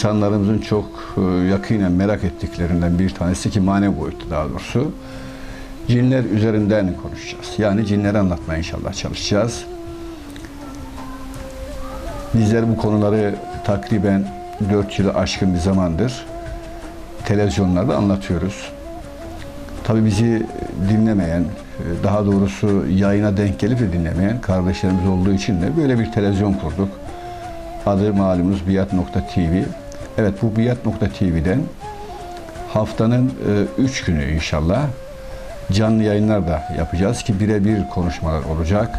insanlarımızın çok e, yakinen merak ettiklerinden bir tanesi ki manevi boyutu daha doğrusu cinler üzerinden konuşacağız. Yani cinleri anlatmaya inşallah çalışacağız. Bizler bu konuları takriben 4 yılı aşkın bir zamandır televizyonlarda anlatıyoruz. Tabii bizi dinlemeyen, daha doğrusu yayına denk gelip de dinlemeyen kardeşlerimiz olduğu için de böyle bir televizyon kurduk. Adı malumunuz Biyat.tv. Evet bu Biyat.tv'den haftanın 3 günü inşallah canlı yayınlar da yapacağız ki birebir konuşmalar olacak.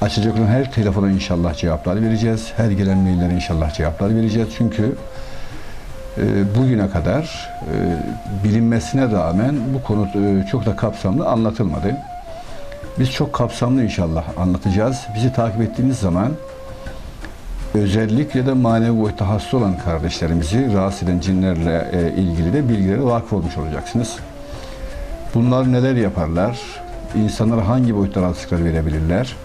Açacak olan her telefona inşallah cevaplar vereceğiz. Her gelen maillere inşallah cevaplar vereceğiz. Çünkü e, bugüne kadar e, bilinmesine rağmen bu konu e, çok da kapsamlı anlatılmadı. Biz çok kapsamlı inşallah anlatacağız. Bizi takip ettiğiniz zaman özellikle de manevi boyutta hasta olan kardeşlerimizi rahatsız eden cinlerle e, ilgili de bilgilere vakıf olmuş olacaksınız. Bunlar neler yaparlar? İnsanlara hangi boyutta rahatsızlıklar verebilirler?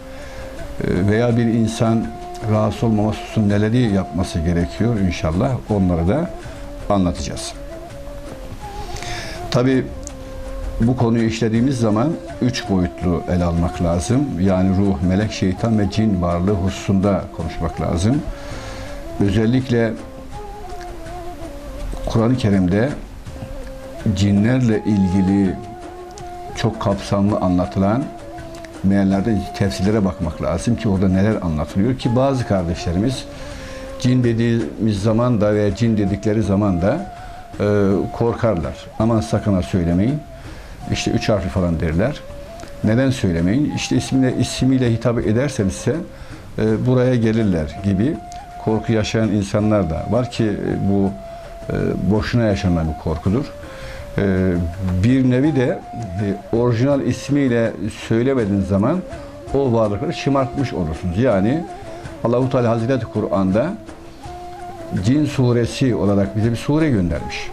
E, veya bir insan rahatsız olmaması için neleri yapması gerekiyor inşallah onları da anlatacağız. Tabi bu konuyu işlediğimiz zaman üç boyutlu ele almak lazım. Yani ruh, melek, şeytan ve cin varlığı hususunda konuşmak lazım. Özellikle Kur'an-ı Kerim'de cinlerle ilgili çok kapsamlı anlatılan meallerde tefsirlere bakmak lazım ki orada neler anlatılıyor ki bazı kardeşlerimiz cin dediğimiz zaman da veya cin dedikleri zaman da e, korkarlar. Aman sakın ha söylemeyin. İşte üç harfli falan derler. Neden söylemeyin? İşte ismiyle, ismiyle hitap ederseniz ise e, buraya gelirler gibi korku yaşayan insanlar da var ki e, bu e, boşuna yaşanan bir korkudur. E, bir nevi de e, orijinal ismiyle söylemediğiniz zaman o varlıkları şımartmış olursunuz. Yani Allahu Teala Hazreti Kur'an'da Cin suresi olarak bize bir sure göndermiş.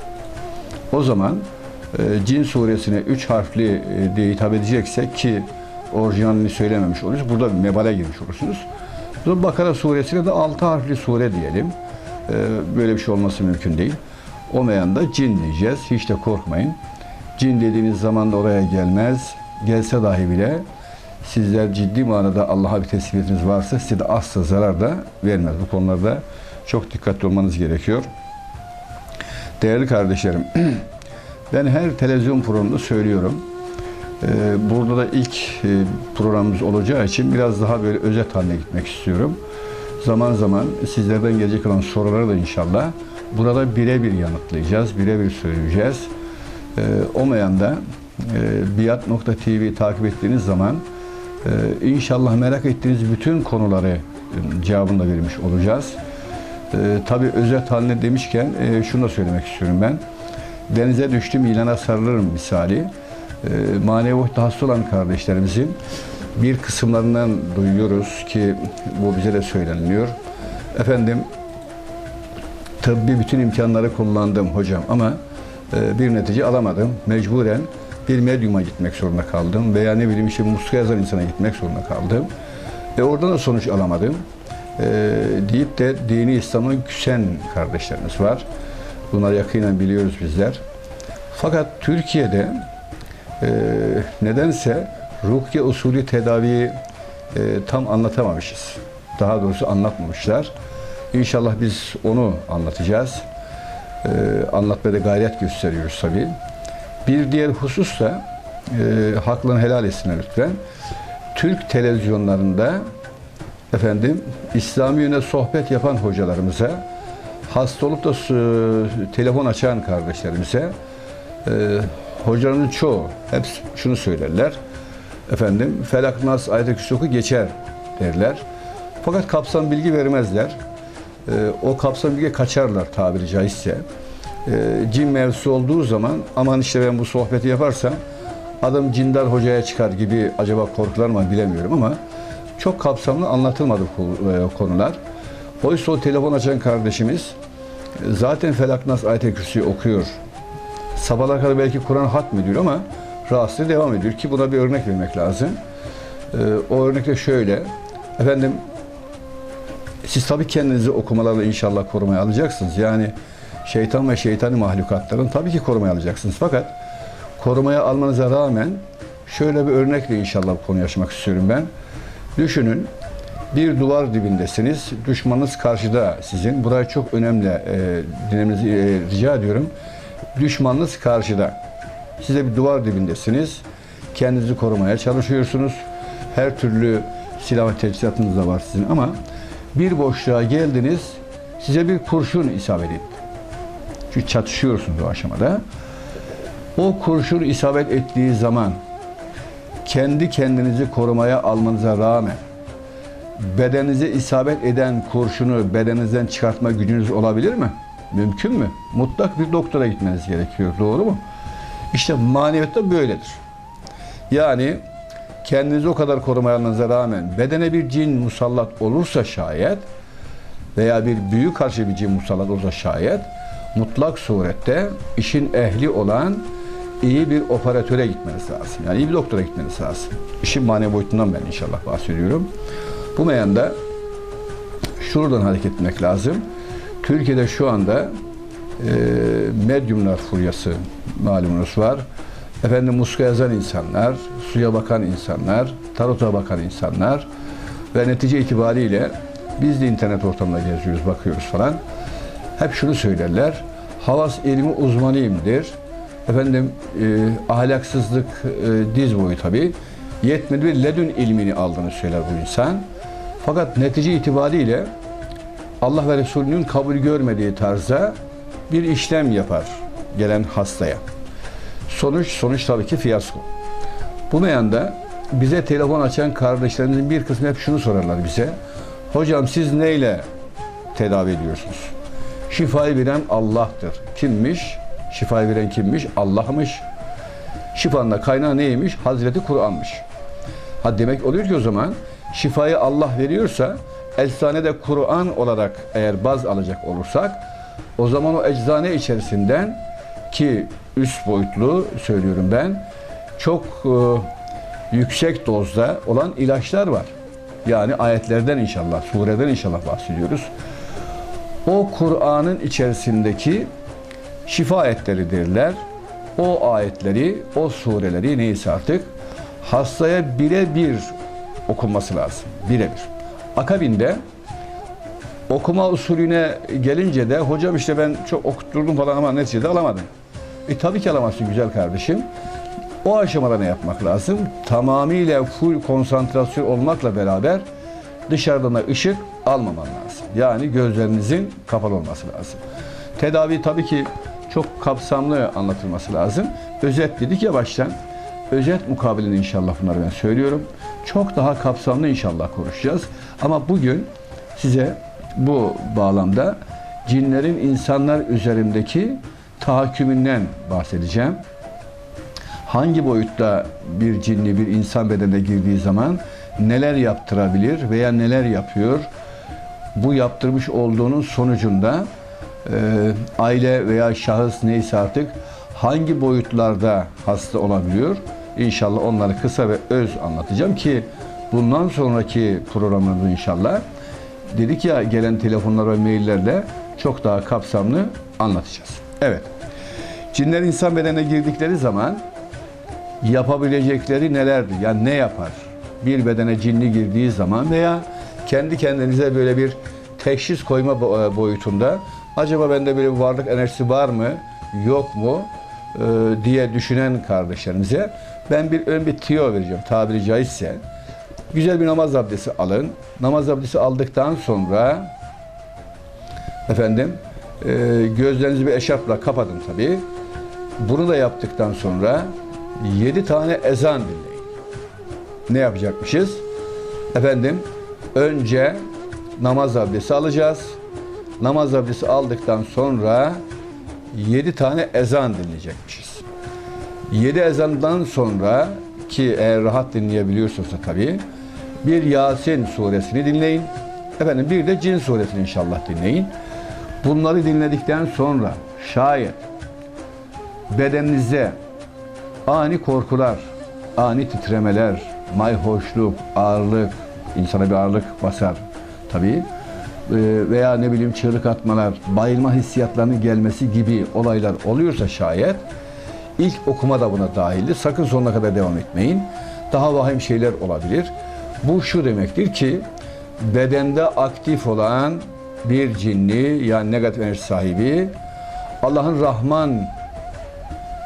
O zaman Cin suresine üç harfli e, diye hitap edeceksek ki orijinalini söylememiş oluruz. Burada bir mebale girmiş olursunuz. Bakara suresine de altı harfli sure diyelim. E, böyle bir şey olması mümkün değil. O meyanda cin diyeceğiz. Hiç de korkmayın. Cin dediğiniz zaman da oraya gelmez. Gelse dahi bile sizler ciddi manada Allah'a bir teslimiyetiniz varsa size de asla zarar da vermez. Bu konularda çok dikkatli olmanız gerekiyor. Değerli kardeşlerim, ben her televizyon programında söylüyorum. Ee, burada da ilk e, programımız olacağı için biraz daha böyle özet haline gitmek istiyorum. Zaman zaman sizlerden gelecek olan soruları da inşallah burada birebir yanıtlayacağız, birebir söyleyeceğiz. Ee, olmayan da e, biyat.tv takip ettiğiniz zaman e, inşallah merak ettiğiniz bütün konuları cevabını da vermiş olacağız. Tabii özet haline demişken şunu da söylemek istiyorum ben. Denize düştüm ilana sarılırım misali. E, manevi hasta olan kardeşlerimizin bir kısımlarından duyuyoruz ki bu bize de söyleniliyor. Efendim tıbbi bütün imkanları kullandım hocam ama e, bir netice alamadım. Mecburen bir medyuma gitmek zorunda kaldım veya ne bileyim işte muska yazan insana gitmek zorunda kaldım. E oradan da sonuç alamadım. E, deyip de dini İslam'a küsen kardeşlerimiz var. Bunları yakinen biliyoruz bizler. Fakat Türkiye'de e, nedense rukiye usulü tedaviyi e, tam anlatamamışız. Daha doğrusu anlatmamışlar. İnşallah biz onu anlatacağız. E, anlatmada gayret gösteriyoruz tabii. Bir diğer husus da e, haklarını helal etsinler lütfen. Türk televizyonlarında efendim İslami yöne sohbet yapan hocalarımıza hasta olup da telefon açan kardeşlerimize e, hocaların çoğu hep şunu söylerler. Efendim Felak Nas ayet Küsuk'u geçer derler. Fakat kapsam bilgi vermezler. E, o kapsam bilgi kaçarlar tabiri caizse. E, cin mevzusu olduğu zaman aman işte ben bu sohbeti yaparsam adam cindar hocaya çıkar gibi acaba korkular mı bilemiyorum ama çok kapsamlı anlatılmadı e, konular. Oysa o telefon açan kardeşimiz zaten Felak Nas ayet Kürsü'yü okuyor. Sabahlara kadar belki Kur'an hatm ediyor ama rahatsız devam ediyor ki buna bir örnek vermek lazım. E, o örnek de şöyle. Efendim siz tabii kendinizi okumalarla inşallah korumaya alacaksınız. Yani şeytan ve şeytani mahlukatların tabii ki korumaya alacaksınız. Fakat korumaya almanıza rağmen şöyle bir örnekle inşallah bu konuyu yaşamak istiyorum ben. Düşünün bir duvar dibindesiniz. Düşmanınız karşıda sizin. Burayı çok önemli e, dinlemenizi e, rica ediyorum. Düşmanınız karşıda. Size bir duvar dibindesiniz. Kendinizi korumaya çalışıyorsunuz. Her türlü silah teçhizatınız da var sizin ama bir boşluğa geldiniz. Size bir kurşun isabet etti. Çünkü çatışıyorsunuz o aşamada. O kurşun isabet ettiği zaman kendi kendinizi korumaya almanıza rağmen bedeninize isabet eden kurşunu bedeninizden çıkartma gücünüz olabilir mi? Mümkün mü? Mutlak bir doktora gitmeniz gerekiyor. Doğru mu? İşte maneviyatta böyledir. Yani kendinizi o kadar korumaya almanıza rağmen bedene bir cin musallat olursa şayet veya bir büyü karşı bir cin musallat olursa şayet mutlak surette işin ehli olan iyi bir operatöre gitmeniz lazım. Yani iyi bir doktora gitmeniz lazım. İşin manevi boyutundan ben inşallah bahsediyorum. Bu meyanda şuradan hareket etmek lazım. Türkiye'de şu anda e, medyumlar furyası malumunuz var. Efendim muska yazan insanlar, suya bakan insanlar, tarota bakan insanlar ve netice itibariyle biz de internet ortamında geziyoruz, bakıyoruz falan. Hep şunu söylerler. Havas ilmi uzmanıyımdır. Efendim e, ahlaksızlık e, diz boyu tabi. Yetmedi ve ledün ilmini aldığını söyler bu insan. Fakat netice itibariyle Allah ve Resulünün kabul görmediği tarzda bir işlem yapar gelen hastaya. Sonuç sonuç tabii ki fiyasko. Bu meyanda bize telefon açan kardeşlerimizin bir kısmı hep şunu sorarlar bize. Hocam siz neyle tedavi ediyorsunuz? Şifayı veren Allah'tır. Kimmiş? Şifayı veren kimmiş? Allah'mış. Şifanın kaynağı neymiş? Hazreti Kur'an'mış. Ha demek oluyor ki o zaman şifayı Allah veriyorsa eczanede Kur'an olarak eğer baz alacak olursak o zaman o eczane içerisinden ki üst boyutlu söylüyorum ben çok e, yüksek dozda olan ilaçlar var. Yani ayetlerden inşallah, sureden inşallah bahsediyoruz. O Kur'an'ın içerisindeki şifa ayetleri derler. O ayetleri, o sureleri neyse artık hastaya birebir okunması lazım. Birebir. Akabinde okuma usulüne gelince de hocam işte ben çok okutturdum falan ama neticede alamadım. E tabii ki alamazsın güzel kardeşim. O aşamada ne yapmak lazım? Tamamıyla full konsantrasyon olmakla beraber dışarıdan da ışık almaman lazım. Yani gözlerinizin kapalı olması lazım. Tedavi tabii ki çok kapsamlı anlatılması lazım. Özet dedik ya baştan. Özet mukabilinde inşallah bunları ben söylüyorum. Çok daha kapsamlı inşallah konuşacağız. Ama bugün size bu bağlamda cinlerin insanlar üzerindeki tahakkümünden bahsedeceğim. Hangi boyutta bir cinli bir insan bedenine girdiği zaman neler yaptırabilir veya neler yapıyor? Bu yaptırmış olduğunun sonucunda e, aile veya şahıs neyse artık hangi boyutlarda hasta olabiliyor? İnşallah onları kısa ve öz anlatacağım ki bundan sonraki programımızda inşallah dedik ya gelen telefonlar ve maillerle çok daha kapsamlı anlatacağız. Evet. Cinler insan bedenine girdikleri zaman yapabilecekleri nelerdir? Yani ne yapar? Bir bedene cinli girdiği zaman veya kendi kendinize böyle bir teşhis koyma boyutunda acaba bende böyle bir varlık enerjisi var mı, yok mu e, diye düşünen kardeşlerimize ben bir ön bir tiyo vereceğim tabiri caizse. Güzel bir namaz abdesti alın. Namaz abdesti aldıktan sonra efendim e, gözlerinizi bir eşarpla kapatın tabi. Bunu da yaptıktan sonra yedi tane ezan dinleyin. Ne yapacakmışız? Efendim önce namaz abdesti alacağız. Namaz abdesti aldıktan sonra yedi tane ezan dinleyecekmişiz. Yedi ezandan sonra ki eğer rahat dinleyebiliyorsanız tabii bir Yasin suresini dinleyin. Efendim bir de Cin suresini inşallah dinleyin. Bunları dinledikten sonra şayet bedeninize ani korkular, ani titremeler, mayhoşluk, ağırlık, insana bir ağırlık basar tabii. Ee, veya ne bileyim çığlık atmalar, bayılma hissiyatlarının gelmesi gibi olaylar oluyorsa şayet ilk okuma da buna dahildir. Sakın sonuna kadar devam etmeyin. Daha vahim şeyler olabilir. Bu şu demektir ki bedende aktif olan bir cinni yani negatif enerji sahibi Allah'ın Rahman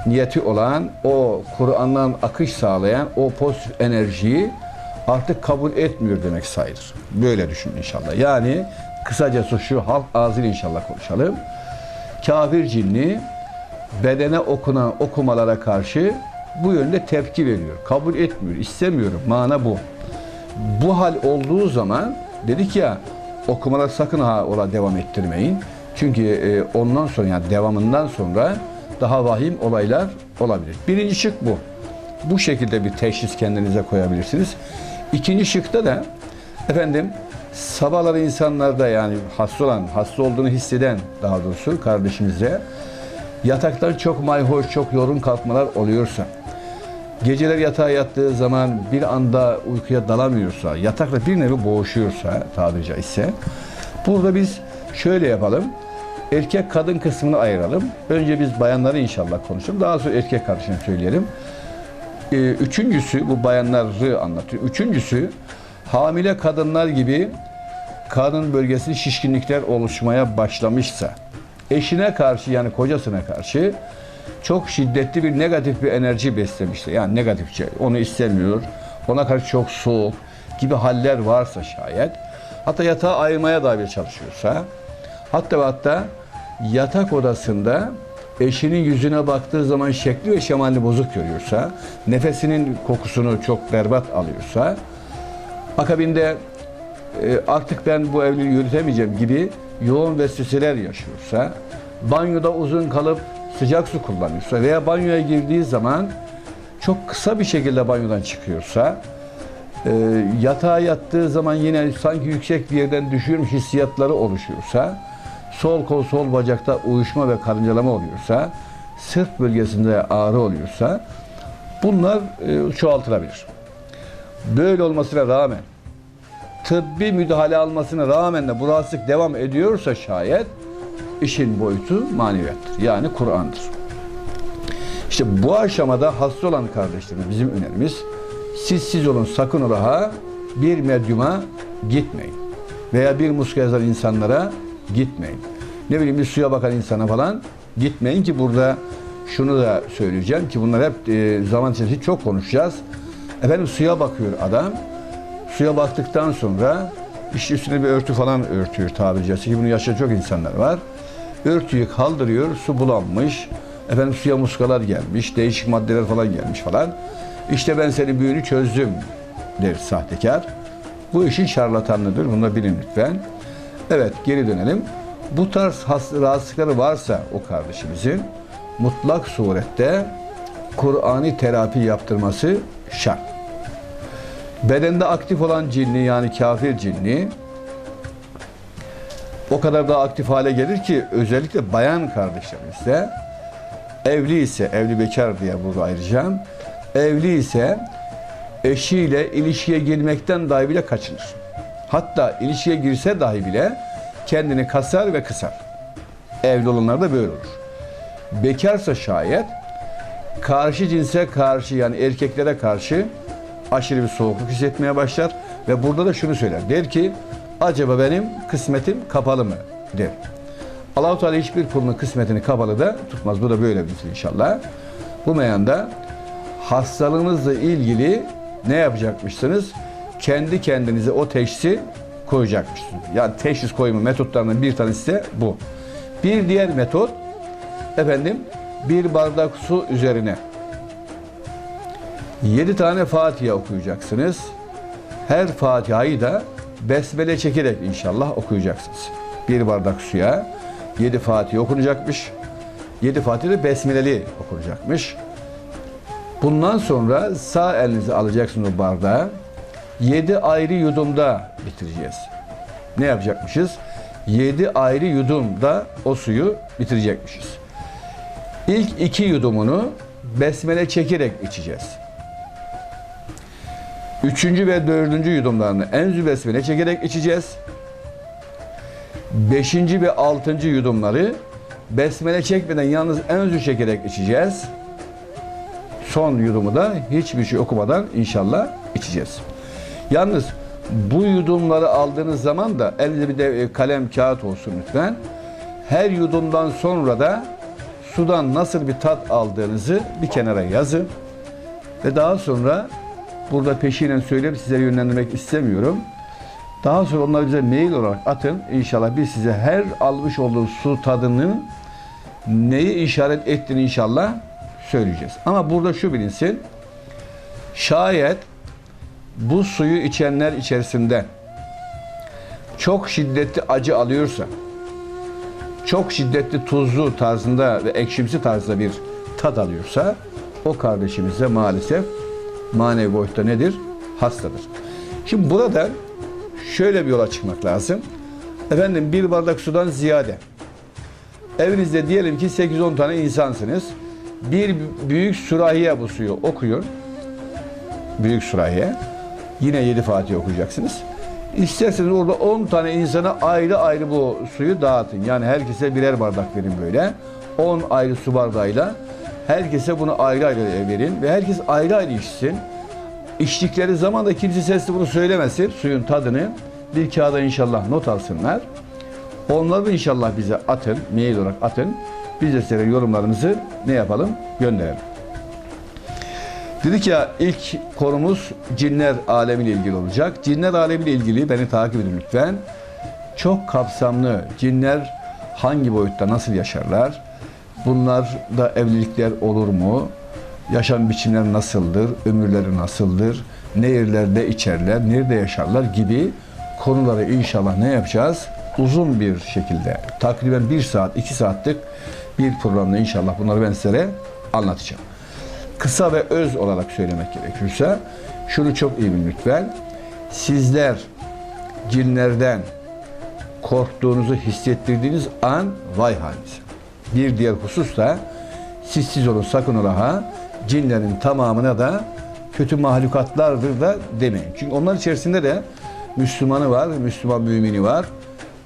niyeti olan o Kur'an'dan akış sağlayan o pozitif enerjiyi artık kabul etmiyor demek sayılır. Böyle düşün inşallah. Yani kısacası şu halk ağzıyla inşallah konuşalım. Kafir cinni bedene okunan okumalara karşı bu yönde tepki veriyor. Kabul etmiyor, istemiyorum. Mana bu. Bu hal olduğu zaman dedik ya okumalar sakın ha ola devam ettirmeyin. Çünkü e, ondan sonra yani devamından sonra daha vahim olaylar olabilir. Birinci şık bu. Bu şekilde bir teşhis kendinize koyabilirsiniz. İkinci şıkta da efendim sabahları insanlarda yani hasta olan, hasta olduğunu hisseden daha doğrusu kardeşimize yataktan çok mayhoş, çok yorgun kalkmalar oluyorsa, geceler yatağa yattığı zaman bir anda uykuya dalamıyorsa, yatakla bir nevi boğuşuyorsa tabiri caizse, burada biz şöyle yapalım. Erkek kadın kısmını ayıralım. Önce biz bayanları inşallah konuşalım. Daha sonra erkek kardeşini söyleyelim. Ee, Üçüncüsü, bu bayanları anlatıyor. Üçüncüsü, hamile kadınlar gibi kadın bölgesi şişkinlikler oluşmaya başlamışsa, eşine karşı yani kocasına karşı çok şiddetli bir negatif bir enerji beslemişse, yani negatifçe, onu istemiyor, ona karşı çok soğuk gibi haller varsa şayet, hatta yatağı ayırmaya dair çalışıyorsa, hatta ve hatta yatak odasında eşinin yüzüne baktığı zaman şekli ve şemali bozuk görüyorsa, nefesinin kokusunu çok berbat alıyorsa, akabinde e, artık ben bu evliliği yürütemeyeceğim gibi yoğun vesveseler yaşıyorsa, banyoda uzun kalıp sıcak su kullanıyorsa veya banyoya girdiği zaman çok kısa bir şekilde banyodan çıkıyorsa, e, yatağa yattığı zaman yine sanki yüksek bir yerden düşüyormuş hissiyatları oluşuyorsa, sol kol sol bacakta uyuşma ve karıncalama oluyorsa, sırt bölgesinde ağrı oluyorsa, bunlar e, çoğaltılabilir. Böyle olmasına rağmen tıbbi müdahale almasına rağmen de bu rahatsızlık devam ediyorsa şayet işin boyutu maneviyattır. Yani Kur'an'dır. İşte bu aşamada hasta olan kardeşlerimiz bizim önerimiz siz siz olun sakın ola ha bir medyuma gitmeyin. Veya bir muska yazan insanlara gitmeyin. Ne bileyim bir suya bakan insana falan gitmeyin ki burada şunu da söyleyeceğim ki bunlar hep e, zaman içerisinde çok konuşacağız. Efendim suya bakıyor adam. Suya baktıktan sonra işte üstüne bir örtü falan örtüyor tabiri caizse ki bunu yaşayan çok insanlar var. Örtüyü kaldırıyor, su bulanmış. Efendim suya muskalar gelmiş, değişik maddeler falan gelmiş falan. İşte ben senin büyünü çözdüm der sahtekar. Bu işin şarlatanlıdır. Bunu da bilin lütfen. Evet geri dönelim. Bu tarz rahatsızlıkları varsa o kardeşimizin mutlak surette Kur'ani terapi yaptırması şart. Bedende aktif olan cinni yani kafir cinni o kadar da aktif hale gelir ki özellikle bayan kardeşlerimizde evli ise, evli bekar diye burada ayıracağım. Evli ise eşiyle ilişkiye girmekten dahi bile kaçınır. Hatta ilişkiye girse dahi bile kendini kasar ve kısar. Evli olanlar da böyle olur. Bekarsa şayet karşı cinse karşı yani erkeklere karşı aşırı bir soğukluk hissetmeye başlar ve burada da şunu söyler. Der ki acaba benim kısmetim kapalı mı? der. Allahu Teala hiçbir kulunun kısmetini kapalı da tutmaz. Bu da böyle bir inşallah. Bu meyanda hastalığınızla ilgili ne yapacakmışsınız? Kendi kendinize o teşhisi koyacakmışsınız. Yani teşhis koyma metotlarından bir tanesi de bu. Bir diğer metot efendim bir bardak su üzerine 7 tane Fatiha okuyacaksınız. Her Fatiha'yı da besmele çekerek inşallah okuyacaksınız. Bir bardak suya 7 Fatiha okunacakmış. 7 Fatiha besmeleli okunacakmış. Bundan sonra sağ elinizi alacaksınız o bardağı. 7 ayrı yudumda bitireceğiz. Ne yapacakmışız? 7 ayrı yudumda o suyu bitirecekmişiz. İlk iki yudumunu besmele çekerek içeceğiz. Üçüncü ve dördüncü yudumlarını enzü besmele çekerek içeceğiz. Beşinci ve altıncı yudumları besmele çekmeden yalnız enzü çekerek içeceğiz. Son yudumu da hiçbir şey okumadan inşallah içeceğiz. Yalnız bu yudumları aldığınız zaman da elinizde bir de e, kalem kağıt olsun lütfen. Her yudumdan sonra da sudan nasıl bir tat aldığınızı bir kenara yazın. Ve daha sonra burada peşinen söyleyip sizlere yönlendirmek istemiyorum. Daha sonra onları bize mail olarak atın. İnşallah biz size her almış olduğu su tadının neyi işaret ettiğini inşallah söyleyeceğiz. Ama burada şu bilinsin. Şayet bu suyu içenler içerisinde çok şiddetli acı alıyorsa, çok şiddetli tuzlu tarzında ve ekşimsi tarzda bir tat alıyorsa o kardeşimiz de maalesef manevi boyutta nedir? Hastadır. Şimdi burada şöyle bir yola çıkmak lazım. Efendim bir bardak sudan ziyade. Evinizde diyelim ki 8-10 tane insansınız. Bir büyük sürahiye bu suyu okuyun. Büyük sürahiye. Yine 7 Fatih okuyacaksınız. İsterseniz orada 10 tane insana ayrı ayrı bu suyu dağıtın. Yani herkese birer bardak verin böyle. 10 ayrı su bardağıyla herkese bunu ayrı ayrı verin ve herkes ayrı ayrı içsin. İçtikleri zaman da kimse sesli bunu söylemesin. Suyun tadını bir kağıda inşallah not alsınlar. Onları da inşallah bize atın, mail olarak atın. Biz de size yorumlarımızı ne yapalım? Gönderelim. Dedik ya ilk konumuz cinler alemiyle ilgili olacak. Cinler alemiyle ilgili beni takip edin lütfen. Çok kapsamlı cinler hangi boyutta nasıl yaşarlar? Bunlar da evlilikler olur mu? Yaşam biçimleri nasıldır? Ömürleri nasıldır? Ne yerlerde içerler? Nerede yaşarlar? Gibi konuları inşallah ne yapacağız? Uzun bir şekilde takriben bir saat, iki saatlik bir programda inşallah bunları ben size anlatacağım kısa ve öz olarak söylemek gerekirse şunu çok iyi bilin lütfen. Sizler cinlerden korktuğunuzu hissettirdiğiniz an vay halinize. Bir diğer husus da siz siz olun sakın ola ha cinlerin tamamına da kötü mahlukatlardır da demeyin. Çünkü onlar içerisinde de Müslümanı var, Müslüman mümini var.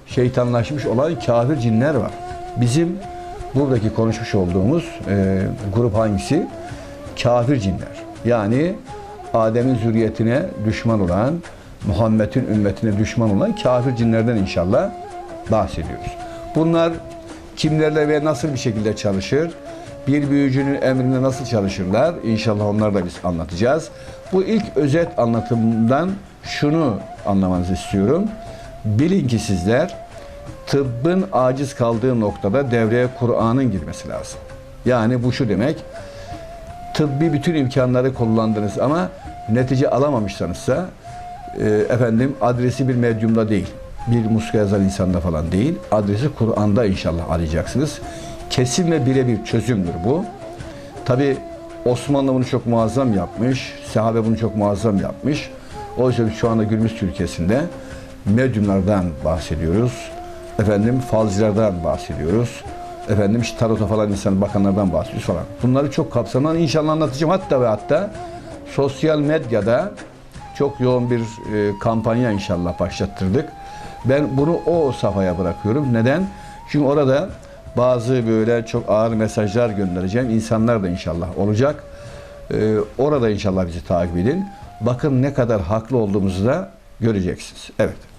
Şeytanlaşmış olan kafir cinler var. Bizim buradaki konuşmuş olduğumuz e, grup hangisi? kafir cinler. Yani Adem'in zürriyetine düşman olan, Muhammed'in ümmetine düşman olan kafir cinlerden inşallah bahsediyoruz. Bunlar kimlerle ve nasıl bir şekilde çalışır? Bir büyücünün emrinde nasıl çalışırlar? İnşallah onları da biz anlatacağız. Bu ilk özet anlatımdan şunu anlamanızı istiyorum. Bilin ki sizler tıbbın aciz kaldığı noktada devreye Kur'an'ın girmesi lazım. Yani bu şu demek, tıbbi bütün imkanları kullandınız ama netice alamamışsanızsa e, efendim adresi bir medyumda değil, bir muska yazan insanda falan değil, adresi Kur'an'da inşallah arayacaksınız. Kesin ve birebir çözümdür bu. Tabi Osmanlı bunu çok muazzam yapmış, sahabe bunu çok muazzam yapmış. O yüzden şu anda günümüz Türkiye'sinde medyumlardan bahsediyoruz. Efendim falcılardan bahsediyoruz efendim işte tarota falan insan bakanlardan bahsediyoruz falan. Bunları çok kapsamlı inşallah anlatacağım. Hatta ve hatta sosyal medyada çok yoğun bir e, kampanya inşallah başlattırdık. Ben bunu o safhaya bırakıyorum. Neden? Çünkü orada bazı böyle çok ağır mesajlar göndereceğim. İnsanlar da inşallah olacak. E, orada inşallah bizi takip edin. Bakın ne kadar haklı olduğumuzu da göreceksiniz. Evet.